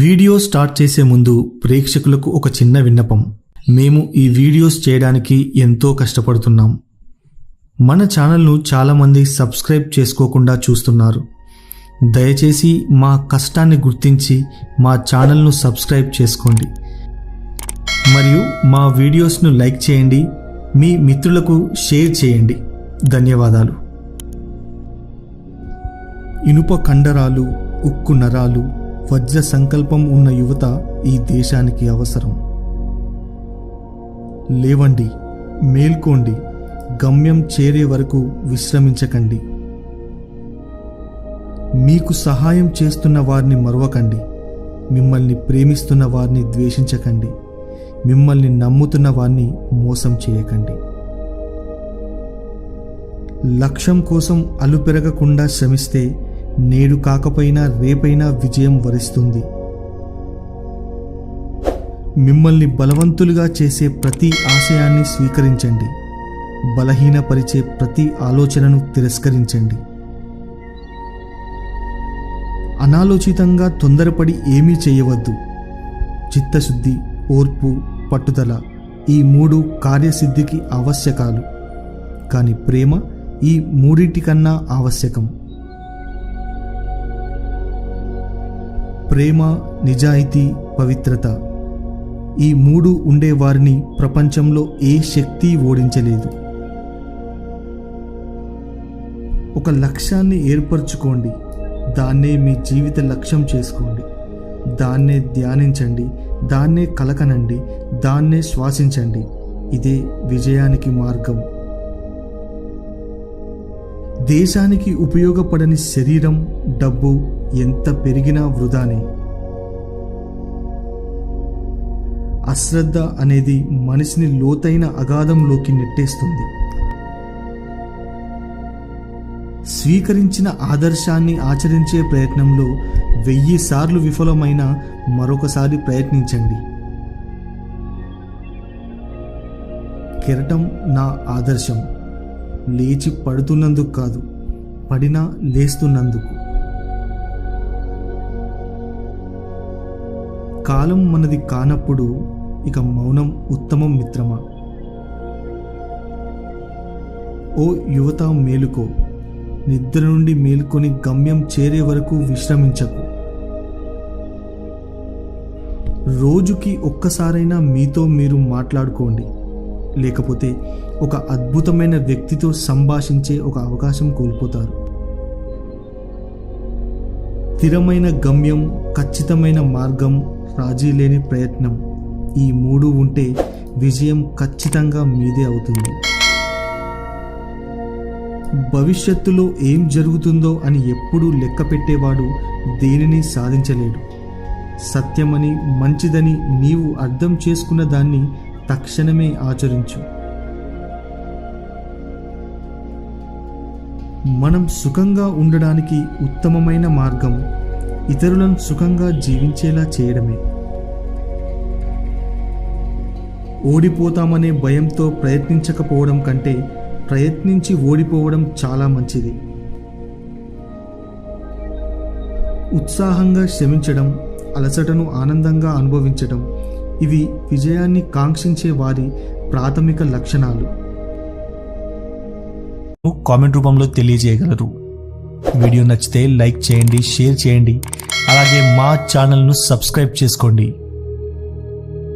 Video start చేసే ముందు ప్రేక్షకులకు ఒక చిన్న విన్నపం. మేము ఈ వీడియోస్ చేయడానికి ఎంతో కష్టపడుతున్నాం. మన ఛానల్ను చాలామంది సబ్స్క్రైబ్ చేసుకోకుండా చూస్తున్నారు. దయచేసి మా కష్టాన్ని గుర్తించి మా ఛానల్ను సబ్స్క్రైబ్ చేసుకోండి. మరియు మా వీడియోస్ను లైక్ చేయండి. మీ మిత్రులకు షేర్ చేయండి. ధన్యవాదాలు. ఇనుప కండరాలు ఉక్కు నరాలు వజ్ర సంకల్పం ఉన్న యువత ఈ దేశానికి అవసరం. లేవండి మేల్కోండి గమ్యం చేరే వరకు విశ్రమించకండి. మీకు సహాయం చేస్తున్న వారిని మరవకండి మిమ్మల్ని ప్రేమిస్తున్న వారిని ద్వేషించకండి మిమ్మల్ని నమ్ముతున్న వారిని మోసం చేయకండి. లక్ష్యం కోసం అలుపెరగకుండా శ్రమిస్తే నేడు కాకపోయినా రేపైనా విజయం వరిస్తుంది. మిమ్మల్ని బలవంతులుగా చేసే ప్రతి ఆశయాన్ని స్వీకరించండి. బలహీనపరిచే ప్రతి ఆలోచనను తిరస్కరించండి. అనాలోచితంగా తొందరపడి ఏమీ చేయవద్దు. చిత్తశుద్ధి ఓర్పు పట్టుదల ఈ మూడు కార్యసిద్ధికి ఆవశ్యకాలు. కానీ ప్రేమ ఈ మూడింటికన్నా ఆవశ్యకం. ప్రేమ నిజాయితీ పవిత్రత. ఈ మూడు ఉండే వారిని ప్రపంచంలో ఏ శక్తి ఓడించలేదు. ఒక లక్ష్యాన్ని ఏర్పరచుకోండి. దాన్నే మీ జీవిత లక్ష్యం చేసుకోండి. దాన్నే ధ్యానించండి. దాన్నే కలకనండి. దాన్నే శ్వాసించండి. ఇదే విజయానికి మార్గం. దేశానికి ఉపయోగపడని శరీరం డబ్బు ఎంత పెరిగినా వృధానే. అశ్రద్ధ అనేది మనిషిని లోతైన అగాధంలోకి నెట్టేస్తుంది. స్వీకరించిన ఆదర్శాన్ని ఆచరించే ప్రయత్నంలో వెయ్యి సార్లు విఫలమైన మరొకసారి ప్రయత్నించండి. కెరటం నా ఆదర్శం. లేచి పడుతున్నందుకు కాదు పడినా లేస్తున్నందుకు. కాలం మనది కానప్పుడు ఇక మౌనం ఉత్తమం మిత్రమా? ఓ యువత మేలుకో నిద్ర నుండి మేల్కొని గమ్యం చేరే వరకు విశ్రమించకు. రోజుకి ఒక్కసారైనా మీతో మీరు మాట్లాడుకోండి లేకపోతే ఒక అద్భుతమైన వ్యక్తితో సంభాషించే ఒక అవకాశం కోల్పోతారు. స్థిరమైన గమ్యం ఖచ్చితమైన మార్గం రాజీ లేని ప్రయత్నం. ఈ మూడు ఉంటే విజయం ఖచ్చితంగా మీదే అవుతుంది. భవిష్యత్తులో ఏం జరుగుతుందో అని ఎప్పుడూ లెక్క పెట్టేవాడు దేనిని సాధించలేడు. సత్యమని మంచిదని నీవు అర్థం చేసుకున్న దాన్ని తక్షణమే ఆచరించు. మనం సుఖంగా ఉండడానికి ఉత్తమమైన మార్గం ఇతరులను సుఖంగా జీవించేలా చేయడమే. ఓడిపోతామనే భయంతో ప్రయత్నించకపోవడం కంటే ప్రయత్నించి ఓడిపోవడం చాలా మంచిది. ఉత్సాహంగా శ్రమించడం అలసటను ఆనందంగా అనుభవించడం ఇవి విజయాన్ని కాంక్షించే వారి ప్రాథమిక లక్షణాలు. కామెంట్ రూపంలో తెలియజేయగలరు. వీడియో నచ్చితే లైక్ చేయండి షేర్ చేయండి. అలాగే మా ఛానల్ను సబ్స్క్రైబ్ చేసుకోండి.